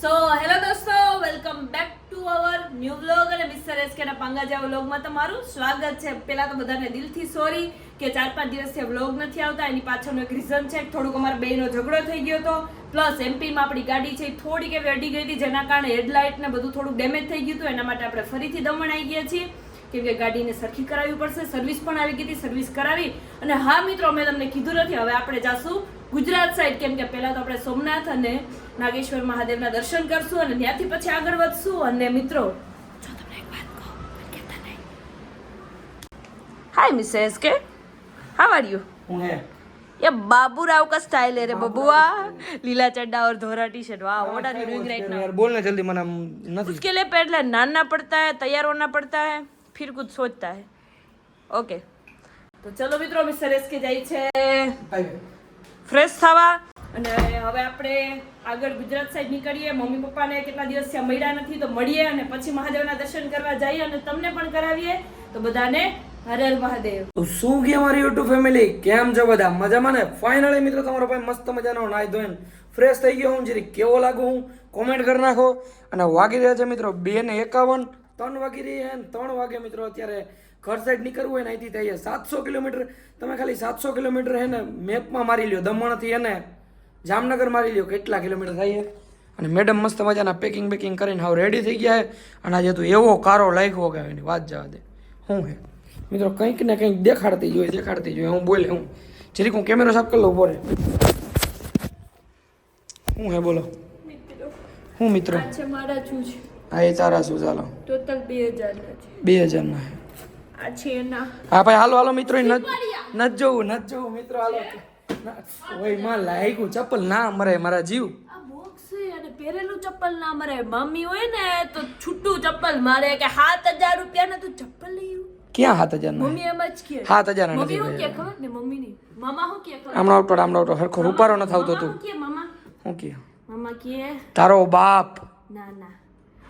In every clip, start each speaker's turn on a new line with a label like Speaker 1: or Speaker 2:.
Speaker 1: સો hello દોસ્તો welcome back to our new vlog અને mister S K ના પાંગાજા વ્લોગમાં તમારું સ્વાગત છે. પહેલાં તો બધાને દિલથી સોરી કે ચાર પાંચ દિવસથી વ્લોગ નથી આવતા. એની પાછળનું એક રીઝન છે, થોડુંક અમારા બેનો ઝઘડો થઈ ગયો હતો. પ્લસ એમપીમાં આપણી ગાડી છે થોડીક એવી અડી ગઈ હતી, જેના કારણે હેડલાઇટ ને બધું થોડુંક ડેમેજ થઈ ગયું હતું. એના માટે આપણે ફરીથી દમણ આવી ગયા છીએ. કેમ કે ગાડીને સરખી કરાવવી પડશે સર્વિસ પણ આવી ગઈ હતી સર્વિસ કરાવી અને હા મિત્રો મેં તમને કીધું નથી હવે આપણે જાશું ગુજરાત સાઈડ કેમ કે પહેલા તો આપણે સોમનાથ અને નાગેશ્વર મહાદેવના દર્શન કરશું અને ત્યાંથી પછી આગળ વધશું અને મિત્રો જો તમને એક વાત કહું પણ કહેતા નહીં હાય મિસેસ કે હાવ આર યુ
Speaker 2: હું હે
Speaker 1: ये बाबूराव का स्टाइल है रे बबुआ लीला चड्डा और धोरा टी शर्ट वाह what are you doing right now
Speaker 2: યાર બોલ ને જલ્દી મને આમ નથી
Speaker 1: उसके लिए पहले नहाना पड़ता है तैयार होना पड़ता है फिर कुछ सोचता है ओके તો ચલો મિત્રો અમે સરેસ કે જાય છે ફ્રેશ થવા અને હવે આપણે આગળ ગુજરાત સાઈડ નીકળીએ મમ્મી પપ્પાને કેટલા દિવસ થયા મળ્યા નથી તો મળીએ અને પછી મહાદેવના દર્શન કરવા જઈએ અને તમને પણ કરાવીએ તો બધાને હર હર મહાદેવ
Speaker 2: તો શું કે મારી યુટ્યુબ ફેમિલી કેમ છો બધા મજામાં ને ફાઇનલી મિત્રો તમારો ભાઈ મસ્ત મજાનો નાઈ ધોઈને ફ્રેશ થઈ ગયો હું જરી કેવો લાગુ હું કોમેન્ટ કરી નાખો અને વાગી રહ્યા છે મિત્રો બે ને એકાવન ત્રણ વાગી રહી છે ત્રણ વાગે મિત્રો અત્યારે ઘર સાઈડ નીકળવું હોય ને અહીંથી થઈએ સાતસો કિલોમીટર તમે ખાલી સાતસો કિલોમીટર હે ને મેપમાં મારી લ્યો દમણથી હે ને જામનગર મારી લ્યો કેટલા કિલોમીટર થાય અને મેડમ મસ્ત મજાના પેકિંગ બેકિંગ કરીને હાવ રેડી થઈ ગયા છે. અને આજે તો એવો કારો લાગ્યો કે એની વાત જવા દે. શું હે મિત્રો કંઈક ને કંઈક દેખાડતી જોઈએ દેખાડતી જોઈએ હું બોલે હું. જરીક હું કેમેરો સાફ કરી લઉં બોલે શું હે બોલો? હું મિત્રો?
Speaker 1: છે મારા ચૂજ
Speaker 2: હા એ તારા શું ચાલો?
Speaker 1: ટોટલ બે હજારના છે.
Speaker 2: બે હજારના
Speaker 1: આ છે
Speaker 2: હા ભાઈ હાલો હાલો મિત્રો નત જોવું નત જોવું મિત્રો હાલો. ઓયમાં લાગ્યું ચપ્પલ ના મરે મારા જીવ.
Speaker 1: આ છે અને પહેરેલું ચપ્પલ ના મરે. મમ્મી હોય ને તો છૂટું ચપ્પલ મારે કે સાત હજાર રૂપિયા તું ચપ્પલ લઈ
Speaker 2: ક્યાં હાથ હજાર
Speaker 1: મમ્મી એમ જ કે.
Speaker 2: સાત હજાર
Speaker 1: મમ્મી
Speaker 2: નથી
Speaker 1: શું કે ખબર? ને મમ્મી ની. મામા શું કે ખબર?
Speaker 2: હમણાં આવતો હમણાં આવતો હરખો રૂપારો ન થતો તું.
Speaker 1: કે મામા?
Speaker 2: શું કે?
Speaker 1: મામા કે?
Speaker 2: તારો બાપ.
Speaker 1: ના ના.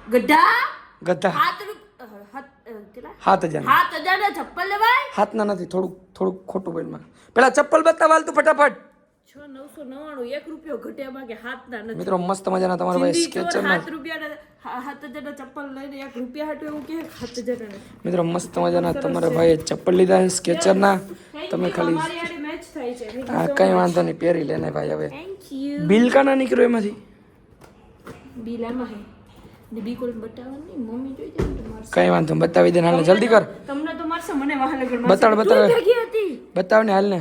Speaker 1: ગઢા?
Speaker 2: ગધા
Speaker 1: હાથ હાથ
Speaker 2: સાત હજાર.
Speaker 1: હાથ હજાર ના ચપ્પલ લેવાય
Speaker 2: હાથના નથી થોડુંક થોડુંક ખોટું બોલમાં પેલા ચપ્પલ બતાવ હાલ તું ફટાફટ.
Speaker 1: છ નવસો નવ્વાણું એક રૂપિયો ઘટ્યામાં કે હાથ ના નથી.
Speaker 2: મિત્રો મસ્ત મજાના તમારા ભાઈ સ્કેચર
Speaker 1: હાથ રૂપિયાના હા- હાથ હજારના ચપ્પલ લઈને એક રૂપિયા હાટું એવું કે હાથ હજારના
Speaker 2: મિત્રો મસ્ત મજાના તમારા ભાઈએ ચપ્પલ લીધા છે સ્કેચરના તમે ખાલી
Speaker 1: મેચ થાય છે.
Speaker 2: હા કઈ વાંધો નહીં પહેરી લેને ભાઈ હવે.
Speaker 1: થેન્ક યુ
Speaker 2: બિલ કાના નીકળ્યો એમાંથી.
Speaker 1: બિલ આમાં ને કોઈ
Speaker 2: વાંધો બતાવી દે હાલ જલ્દી કર.
Speaker 1: તમને તો મારશે મને વાહ લગડ
Speaker 2: બતાડ, બતાડ. બતાવ. ને હાલ ને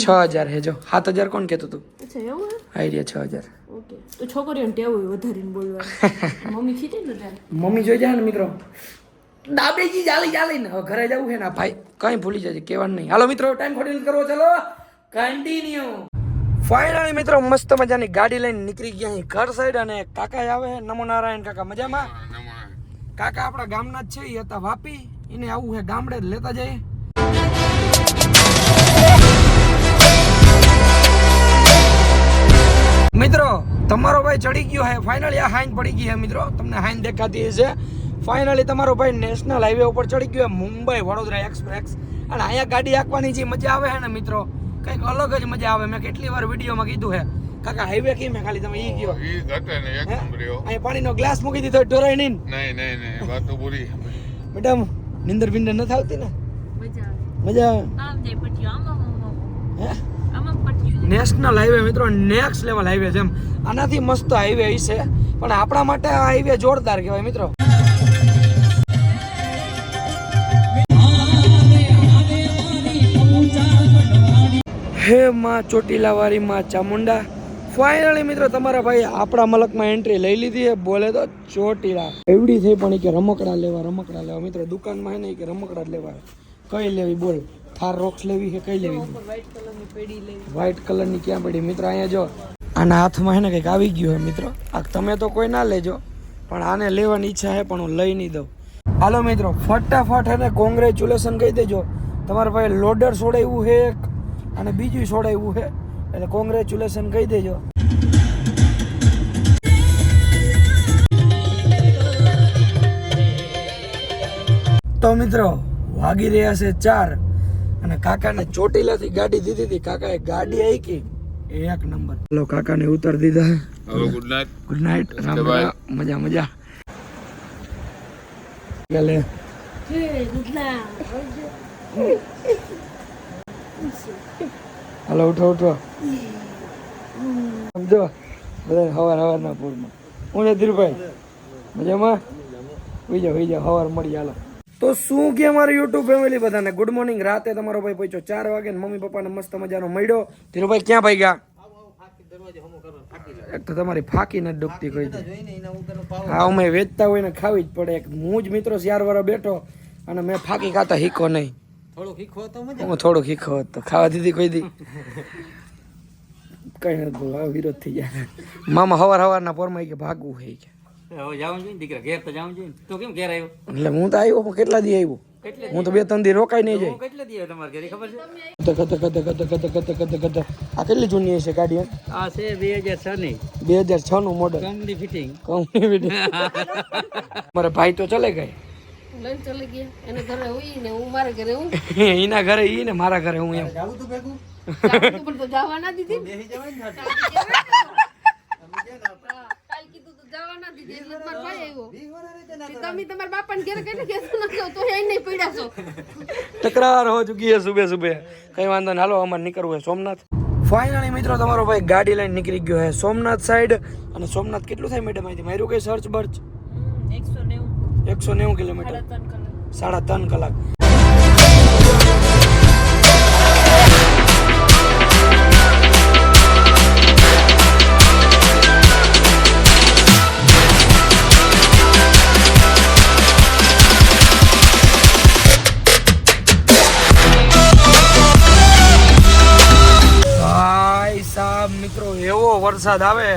Speaker 1: છું
Speaker 2: હજાર હે જો. સાત હજાર કોણ કેતો તું? આઈડિયા છ હજાર.
Speaker 1: ઓકે. તો છોકરીઓને ટેવ હોય વધારીને બોલવા મમ્મી ખીચે ને
Speaker 2: મમ્મી જોઈ જાય ને મિત્રો? દાબેજી ચાલી ચાલી ને. ઘરે જવું છે ને ભાઈ. કઈ ભૂલી જજે કહેવાનું નહીં. હાલો મિત્રો ટાઈમ ખોટી કરવો ચલો. કન્ટિન્યુ ફાઇનલી મિત્રો મસ્ત મજાની ગાડી લઈને નીકળી ગયા અહીં ઘર સાઈડ અને કાકા આવે નમો નારાયણ કાકા મજામાં? કાકા આપણા ગામના જ છે એ હતા વાપી. એને આવું હે ગામડે જ લેતા જઈએ. મિત્રો તમારો ભાઈ ચડી ગયો હે ફાઇનલી આ હાઈન પડી ગઈ હે મિત્રો. તમને હાઈન દેખાતી છે ફાઇનલી તમારો ભાઈ નેશનલ હાઈવે ઉપર ચડી ગયો હે મુંબઈ વડોદરા એક્સપ્રેસ અને અહીંયા ગાડી આંકવાની જે મજા આવે છે ને મિત્રો કંઈક અલગ જ મજા આવે. મેં કેટલી વાર વિડીયોમાં કીધું હે. કાકા હાઈવે કી મેં ખાલી? તમે ઈ કયો?
Speaker 3: ઈ ઘટે ને એક
Speaker 2: હે?
Speaker 3: નંબર
Speaker 2: પાણીનો ગ્લાસ મૂકી દીધો ઢોરાઈ નહીં
Speaker 3: નહીં નહીં નહીં વાત તો પૂરી
Speaker 2: મેડમ નિંદર બિંદર નથી આવતી ને?
Speaker 1: મજા
Speaker 2: મજા આવે?
Speaker 1: આવે આમ જાય પટ્યું આમ આમ
Speaker 2: નેશનલ હાઈવે મિત્રો નેક્સ્ટ લેવલ હાઈવે છે એમ. આનાથી મસ્ત હાઈવે છે. પણ આપણા માટે આ હાઈવે જોરદાર કહેવાય મિત્રો. હે માં ચોટીલા વાળી માં ચામુંડા. ફાઇનલી મિત્રો તમારા ભાઈ આપણા મલકમાં એન્ટ્રી લઈ લીધી છે. બોલે તો ચોટીલા. એવડી થઈ પણ કે રમકડા લેવા રમકડા લેવા. મિત્રો દુકાનમાં હે ને કે રમકડા લેવા. કઈ લેવી બોલ? થાર રોક્સ લેવી છે, કઈ લેવી?
Speaker 1: વ્હાઈટ કલરની
Speaker 2: ક્યાં પડી? મિત્રો અહીંયા જો, આના હાથમાં હે ને કંઈક આવી ગયું હે મિત્રો. આ તમે તો કોઈ ના લેજો, પણ આને લેવાની ઈચ્છા હે પણ હું લઈ નહીં દઉં. હાલો મિત્રો, ફટાફટ એને કોંગ્રેચ્યુલેશન કહી દેજો. તમારા ભાઈ લોડર છોડાવ્યું છે અને બીજું છોડાવ્યું છે. એટલે કોંગ્રેચ્યુલેશન કહી દેજો. તો મિત્રો વાગી રહ્યા છે ચાર અને કાકાને ચોટીલાથી ગાડી દીધી હતી. કાકાએ ગાડી આઈકી એક નંબર. હેલો કાકાને ઉતાર દીધા
Speaker 3: hello
Speaker 2: good night good
Speaker 3: night Ram.
Speaker 2: Ram. મજા મજા. ચાલે હાલો, ઉઠો ઉઠો. સમજો? બધા હવાર હવારના પૂરમાં. હું છે ધીરુભાઈ? મજામાં? હોઈ જાઓ હોઈ જાઓ, હવાર મળી, હાલો. તો શું કે અમારું યુટ્યુબ ફેમિલી બધાને? ગુડ મોર્નિંગ રાતે તમારો ભાઈ પહોંચ્યો ચાર વાગે મમ્મી પપ્પાને મસ્ત મજાનો મળ્યો. ધીરુભાઈ, ક્યાં ભાઈ ગયા? એક તો તમારી ફાકી નથી ડૂબતી કોઈ હા, અમે વેચતા હોય ને ખાવી જ પડે. એક હું જ મિત્રો ચાર વાર બેઠો અને મેં ફાકી ખાતા હીકો નહીં.
Speaker 4: થોડું હીખો હતો મજા
Speaker 2: હું હતો ખાવા દીધી કોઈ દી. કઈ નતું હવે વિરોધ થઈ જાય મામા હવાર હવારના પોરમાં કે ભાગવું હોય કે.
Speaker 4: દીકરા તો જાઉં જોઈએ
Speaker 2: હું તો આવ્યો કેટલા દી આવ્યો? હું તો બે ત્રણ દી રોકાઈ નહીં
Speaker 4: જાય. તમારે ખબર છે?
Speaker 2: કદ કદ કદ કદ કદ કદ કદ આ કેટલી જૂની છે ગાડી
Speaker 4: આ છે 2006 ની.
Speaker 2: 2006 નું model
Speaker 4: company fitting
Speaker 2: company fitting મારા ભાઈ તો ચલે ગઈ.
Speaker 5: લઈને ચલી ગયા. એને ઘરે હોઈ ને હું મારા ઘરે હું.
Speaker 2: એના ઘરે ઈ ને મારા ઘરે હું એમ.
Speaker 4: જાવું તું ભેગું?
Speaker 5: પણ તો જવા ના દીધી.
Speaker 4: બેસી જવાય ને
Speaker 5: હા, કાલ કીધું તું જવા ના દીધી એટલે મારો ભાઈ આવ્યો. કે તમે તમારા બાપાને ઘરે કઈને કહેતું ના છો તો એ નહીં પડ્યા છો.
Speaker 2: તકરાર હો ચુકી હે સુબે સુબે. કઈ વાંધો હાલો અમારે નીકળવું હોય સોમનાથ. ફાઇનલી મિત્રો તમારો ભાઈ ગાડી લઈને નીકળી ગયો હે સોમનાથ સાઈડ અને સોમનાથ કેટલું થાય મેડમ અહીંથી? મારું કઈ સર્ચ બર્ચ?
Speaker 1: એકસો નેવું.
Speaker 2: એકસો નેવું કિલોમીટર.
Speaker 1: સાડા ત્રણ કલાક.
Speaker 2: મિત્રો એવો વરસાદ આવે.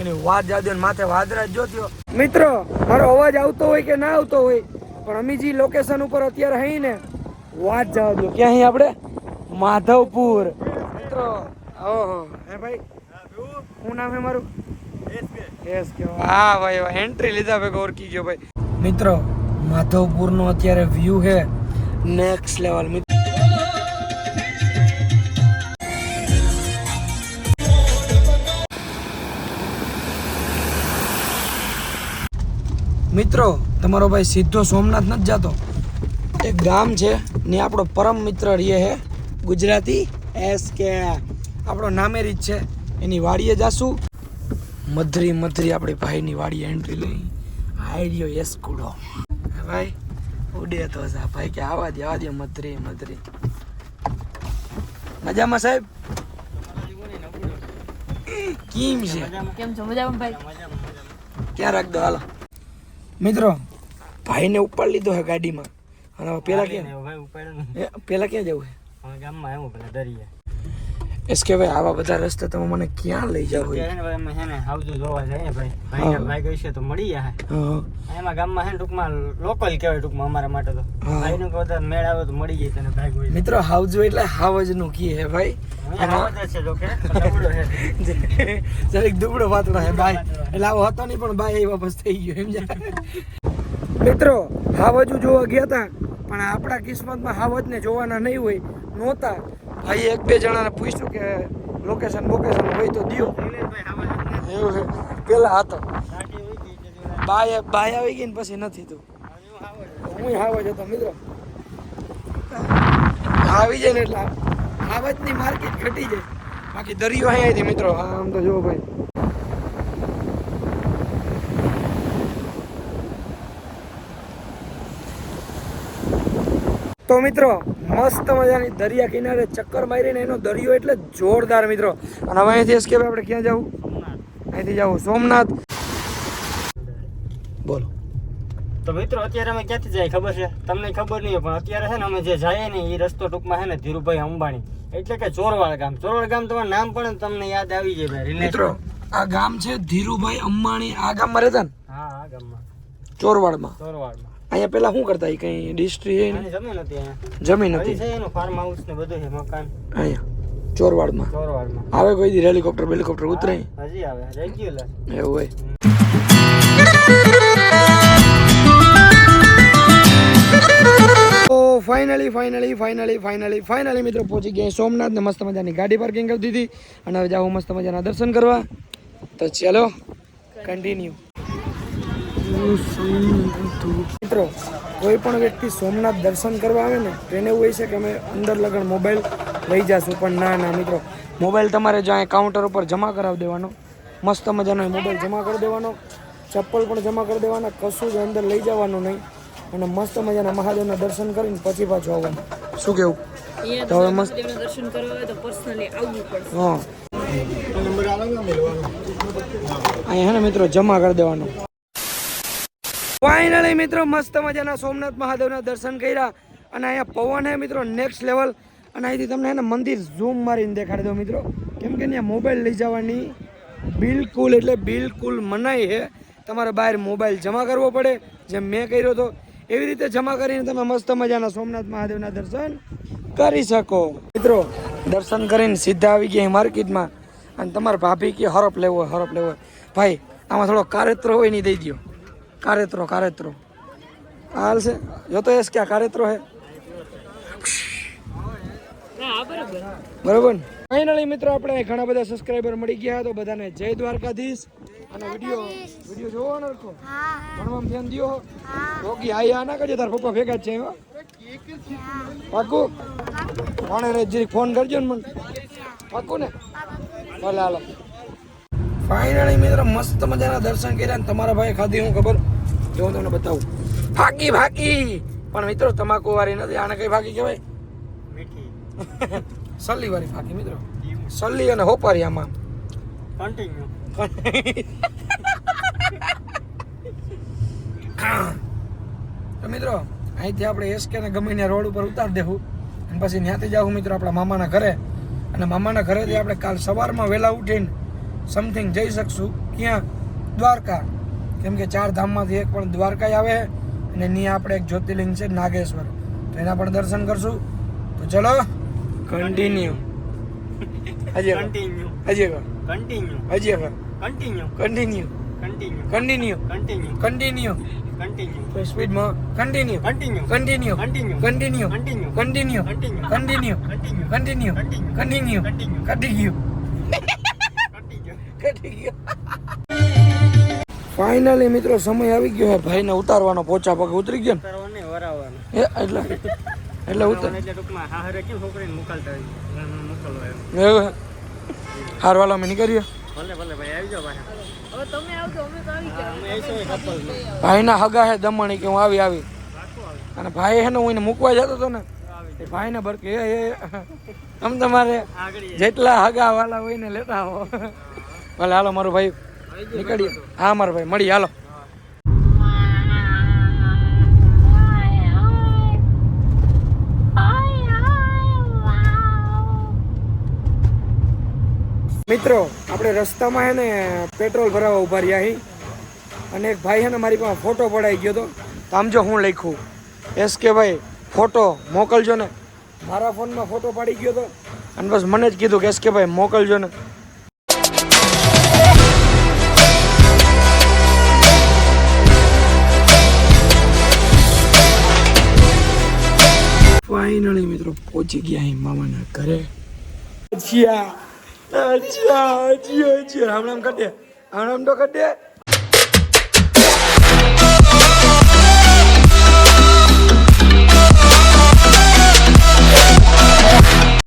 Speaker 2: એની વાત ને માથે વાદરા જ જોત્યો મિત્રો, મારો અવાજ આવતો હોય કે ના આવતો હોય, પણ અમે જે લોકેશન ઉપર અત્યારે હઈ ને, વાત જવા દો ક્યાં અહીં આપણે? માધવપુર. મિત્રો, ઓહો. હે ભાઈ? શું નામ હે મારું? એસ કે. હા, ભાઈ વાહ એન્ટ્રી લીધા ભેગો ઓળખી ગયો ભાઈ. મિત્રો માધવપુર નો અત્યારે વ્યૂ હે. નેક્સ્ટ લેવલ મિત્રો તમારો ભાઈ સીધો સોમનાથ નથી જતો. એક ગામ છે ને આપણો પરમ મિત્ર રહીએ હે ગુજરાતી એસ કે આપણો નામેરી જ છે એની વાડીએ જાશું. મધરી મધરી આપણી ભાઈની વાડીએ એન્ટ્રી લઈ. આઈડિયો એસ કુડો. ભાઈ ઉડે તો સા ભાઈ કે આવા દે આવા દે મધરી મધરી. મજામાં સાહેબ? કેમ છે?
Speaker 1: કેમ છો? મજામાં ભાઈ?
Speaker 2: ક્યાં રાખ દો હાલો. મિત્રો ભાઈને ઉપાડ લીધો હે ગાડીમાં. અને પેલા ક્યાં? પેલા ક્યાં જવું
Speaker 4: છે ગામમાં આવ્યું પેલા દરિયા.
Speaker 2: એસ કે ભાઈ આવા બધા રસ્તે તમે મને ક્યાં લઈ જાવ
Speaker 4: છે ને આવજો જોવા જાય ભાઈ. ભાઈ ભાઈ ગઈ છે તો મળી જાય
Speaker 2: હા.
Speaker 4: એમાં ગામમાં છે ને ટૂંકમાં લોકલ કહેવાય ટૂંકમાં અમારા માટે તો. ભાઈનું કોઈ મેળ આવે તો મળી જાય તને ભાઈ કોઈ
Speaker 2: મિત્રો હાવજો એટલે હાવજનું કી. હે ભાઈ જરીક દુબળો પાતળો હે ભાઈ. એટલે આવો હતો નહીં પણ ભાઈ એ વાપસ થઈ ગયો એમ મિત્રો હાવજુ જોવા ગયા હતા પણ આપણા કિસ્મતમાં હાવજને જોવાના નહીં હોય નહોતા. ભાઈ એક બે જણાને પૂછ્યું કે લોકેશન બોકેશન હોય તો દિયો. એવું છે. પેલા હતો. બાય બાય આવી ગઈ ને પછી નથી તું. હું હાવજ હતો મિત્રો. આવી જાય ને એટલે હાવજની માર્કેટ ઘટી જાય. બાકી દરિયો અહીંયાથી મિત્રો. આમ તો જુઓ ભાઈ. તો મિત્રો મસ્ત મજાની દરિયા કિનારે ચક્કર મારીને એનો દરિયો એટલે જોરદાર મિત્રો. અને હવે અહીંથી escape આપણે ક્યાં જવું? અહીંથી જવું. સોમનાથ. બોલો.
Speaker 4: તો મિત્રો અત્યારે અમે ક્યાંથી જાય ખબર છે? તમને ખબર નહીં પણ અત્યારે છે ને અમે જે જઈએ ને એ રસ્તો ટૂંકમાં છે ને ધીરુભાઈ અંબાણી. એટલે કે ચોરવાડ ગામ. ચોરવાડ ગામ તમારું નામ પણ તમને યાદ આવી જાય ભાઈ
Speaker 2: મિત્રો આ ગામ છે ધીરુભાઈ અંબાણી આ ગામમાં રહેતા ને?
Speaker 4: હા આ ગામમાં.
Speaker 2: ચોરવાડમાં.
Speaker 4: ચોરવાડમાં.
Speaker 2: અહીંયા પેલા શું કરતા? કઈ ડિસ્ટ્રી
Speaker 4: જમીન હતી
Speaker 2: જમીન હતી.
Speaker 4: એનું ફાર્મ હાઉસ ને બધું છે મકાન.
Speaker 2: અહીંયા ચોરવાડમાં.
Speaker 4: ચોરવાડમાં.
Speaker 2: આવે કોઈ દી હેલિકોપ્ટર હેલિકોપ્ટર ઉતરે
Speaker 4: હજી આવે રેગ્યુલર
Speaker 2: એવું હોય. તો finally finally finally finally finally મિત્રો પહોંચી ગયા સોમનાથ ને મસ્ત મજાની ગાડી પાર્કિંગ કરી દીધી. અને હવે જાઉં મસ્ત મજાના દર્શન કરવા. તો ચલો કન્ટિન્યુ મિત્રો કોઈ પણ વ્યક્તિ સોમનાથ દર્શન કરવા આવે ને તેને એવું હોય છે કે અમે અંદર લગણ મોબાઈલ લઈ જશું. પણ ના ના મિત્રો મોબાઈલ તમારે જ્યાં કાઉન્ટર ઉપર જમા કરાવી દેવાનો. મસ્ત મજાનો મોબાઈલ જમા કરી દેવાનો. ચપ્પલ પણ જમા કરી દેવાના કશું જ અંદર લઈ જવાનું નહીં. અને મસ્ત મજાના મહાદેવના દર્શન કરીને પછી પાછું આવવાનું. શું કેવું? તો હવે મસ્ત
Speaker 1: દર્શન કરવા હોય તો પર્સનલી આવવું પડશે.
Speaker 2: હા. અહીંયા હે ને મિત્રો જમા કરી દેવાનું. ફાઇનલી મિત્રો, મસ્ત મજાના સોમનાથ મહાદેવના દર્શન કર્યા. અને અહીંયા પવન હે મિત્રો નેક્સ્ટ લેવલ અને અહીંથી તમને એને મંદિર ઝૂમ મારીને દેખાડી દો મિત્રો. કેમ કે ત્યાં મોબાઈલ લઈ જવાની બિલકુલ એટલે બિલકુલ મનાઈ છે તમારે બહાર મોબાઈલ જમા કરવો પડે, જેમ મેં કર્યો હતો એવી રીતે જમા કરીને તમે મસ્ત મજાના સોમનાથ મહાદેવના દર્શન કરી શકો. મિત્રો, દર્શન કરીને સીધા આવી ગયા માર્કેટમાં અને તમારા ભાભી કે હરફ લેવો હરફ લેવો ભાઈ, આમાં થોડો કારેત્રો હોય નહીં દઈ દો કારેત્રો કારેત્રો હાલ છે જોતો એસ ક્યાં કારેત્રો હે
Speaker 1: બરોબર.
Speaker 2: ફાઇનલી મિત્રો આપણે ઘણા બધા સબસ્ક્રાઇબર મળી ગયા તો બધાને જય દ્વારકાધીશ. અને વીડિયો વીડિયો જોવો ને રખો ભણવામાં ધ્યાન દ્યો. રોગી આઈ આ ના કરજે તાર પપ્પા ભેગા જ છે એવા પાકુ. ભણે રે જરી ફોન કરજો ને મને. પાકુ ને. ભલે હાલો. ફાઇનલી મિત્રો મસ્ત મજાના દર્શન કર્યા ને તમારા ભાઈ ખાધી હું ખબર? જો હું તમને બતાવું. ફાકી ફાકી પણ મિત્રો તમાકુ વાળી નથી. આને કઈ ફાકી કહેવાય? સલ્લી વાળી ફાકી મિત્રો. સલ્લી અને હોપારી આમાં.
Speaker 4: કન્ટિન્યુ
Speaker 2: તો મિત્રો અહીંથી આપણે એસકે ને ગમીને રોડ ઉપર ઉતાર દેવું અને પછી ત્યાંથી જાઉં મિત્રો આપણા મામાના ઘરે. અને મામાના ઘરેથી આપણે કાલ સવારમાં વહેલા ઉઠીને સમથિંગ જઈ શકશું. ક્યાં? દ્વારકા. કેમ કે ચાર ધામમાંથી એક પણ દ્વારકા આવે અને ત્યાં આપણે એક જ્યોતિર્લિંગ છે નાગેશ્વર તો એના પણ દર્શન કરશું તો ચલો કન્ટિન્યુ હજી
Speaker 4: કન્ટિન્યુ
Speaker 2: હજી
Speaker 4: કન્ટિન્યુ
Speaker 2: હજી
Speaker 4: continue
Speaker 2: continue
Speaker 4: continue
Speaker 2: continue
Speaker 4: continue
Speaker 2: continue
Speaker 4: continue
Speaker 2: સ્પીડમાં continue
Speaker 4: continue
Speaker 2: continue
Speaker 4: continue
Speaker 2: continue
Speaker 4: continue
Speaker 2: continue
Speaker 4: continue
Speaker 2: continue
Speaker 4: continue
Speaker 2: કટી ગયું કટી ગયું ફાઇનલી મિત્રો સમય આવી ગયો હે. ભાઈને ઉતારવાનો પોચા પગ ઉતરી ગયો ને. એ એટલે એટલે ઉતર. હારવાલો અમે નીકળીએ. ભાઈના હગા હે દમણી કે હું આવી આવી. અને ભાઈ હે ને હું એને મૂકવા જતો હતો ને. એ ભાઈ ને ભરકે એ આમ તમારે જેટલા હગા વાલા હોય ને લેતા હો ભલે હાલો મારો ભાઈ. નીકળીએ. હા, મારો ભાઈ, મળીએ. હાલો. મિત્રો, આપણે રસ્તામાં હે ને પેટ્રોલ ભરાવા ઊભા રહ્યા અહીં અને એક ભાઈ હે ને મારી પાસે ફોટો પડાઈ ગયો હતો. તો આમ જો હું લખ્યું એસ કે ભાઈ, ફોટો મોકલજો ને. મારા ફોનમાં ફોટો પાડી ગયો હતો. અને બસ મને જ કીધું કે એસ કે ભાઈ, મોકલજો ને. ફાઇનલી મિત્રો, પહોંચી ગયા અહીં મામાના ઘરે. અચ્છા અચ્છા અચ્છા અચ્છા. રામ કટે રામ તો કટે